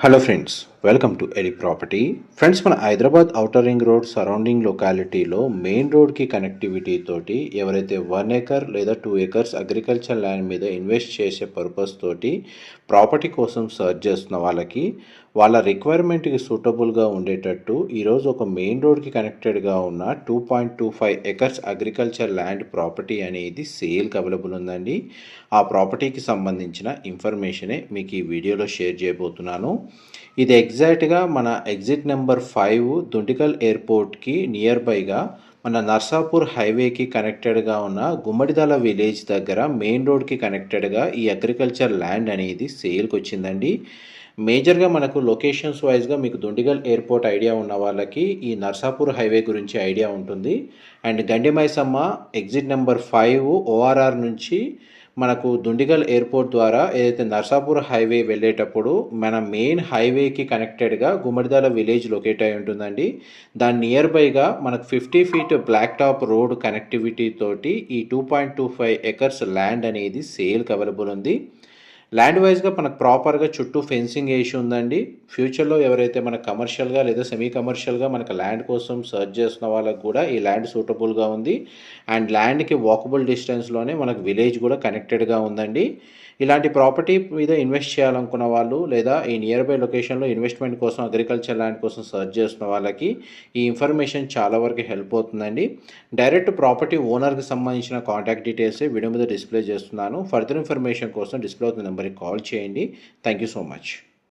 Hello friends welcome to ఎలి property. Friends మన Hyderabad outer ring road surrounding లొకాలిటీలో main రోడ్కి connectivity తోటి ఎవరైతే వన్ ఏకర్ లేదా టూ ఏకర్స్ అగ్రికల్చర్ ల్యాండ్ మీద ఇన్వెస్ట్ చేసే పర్పస్ తోటి ప్రాపర్టీ కోసం సర్చ్ చేస్తున్న వాళ్ళకి వాళ్ళ రిక్వైర్మెంట్కి సూటబుల్గా ఉండేటట్టు ఈరోజు ఒక మెయిన్ రోడ్కి కనెక్టెడ్గా ఉన్న two point two five acres agriculture land property అనేది సేల్కి అవైలబుల్ ఉందండి. ఆ ప్రాపర్టీకి సంబంధించిన ఇన్ఫర్మేషనే మీకు ఈ వీడియోలో షేర్ చేయబోతున్నాను. ఇది ఎగ్జాక్ట్గా మన ఎగ్జిట్ నెంబర్ ఫైవ్ దుండికల్ ఎయిర్పోర్ట్కి నియర్ బైగా మన నర్సాపూర్ హైవేకి కనెక్టెడ్గా ఉన్న గుమ్మడిదల విలేజ్ దగ్గర మెయిన్ రోడ్కి కనెక్టెడ్గా ఈ అగ్రికల్చర్ ల్యాండ్ అనేది సేల్కి వచ్చిందండి మేజర్గా మనకు లొకేషన్స్ వైజ్గా మీకు దుండిగల్ ఎయిర్పోర్ట్ ఐడియా ఉన్న వాళ్ళకి ఈ నర్సాపూర్ హైవే గురించి ఐడియా ఉంటుంది. And Gandimaisamma exit number five ORR నుంచి మనకు దుండిగల్ ఎయిర్పోర్ట్ ద్వారా ఏదైతే నర్సాపూర్ హైవే వెళ్ళేటప్పుడు మన మెయిన్ హైవేకి కనెక్టెడ్గా గుమ్మడిదాల విలేజ్ లొకేట్ అయి ఉంటుందండి. దాని నియర్ బైగా మనకు fifty feet black top road connectivity తోటి ఈ two point two five acres land అనేది సేల్కి అవైలబుల్ ఉంది. ల్యాండ్ వైజ్గా మనకు ప్రాపర్గా చుట్టూ ఫెన్సింగ్ వేసి ఉందండి. ఫ్యూచర్లో ఎవరైతే మన కమర్షియల్గా లేదా సెమీ కమర్షియల్గా మనకు ల్యాండ్ కోసం సర్చ్ చేస్తున్న వాళ్ళకి కూడా ఈ ల్యాండ్ సూటబుల్గా ఉంది. అండ్ ల్యాండ్కి వాకబుల్ డిస్టెన్స్లోనే మనకు విలేజ్ కూడా కనెక్టెడ్గా ఉందండి. ఇలాంటి ప్రాపర్టీ మీద ఇన్వెస్ట్ చేయాలనుకున్న వాళ్ళు లేదా ఈ నియర్ బై లొకేషన్లో ఇన్వెస్ట్మెంట్ కోసం అగ్రికల్చర్ ల్యాండ్ కోసం సర్చ్ చేస్తున్న వాళ్ళకి ఈ ఇన్ఫర్మేషన్ చాలా వరకు హెల్ప్ అవుతుందండి. డైరెక్ట్ ప్రాపర్టీ ఓనర్కి సంబంధించిన కాంటాక్ట్ డీటెయిల్స్ వీడియో మీద డిస్ప్లే చేస్తున్నాను. ఫర్దర్ ఇన్ఫర్మేషన్ కోసం డిస్ప్లే అవుతుంది నెంబర్కి కాల్ చేయండి. Thank you so much.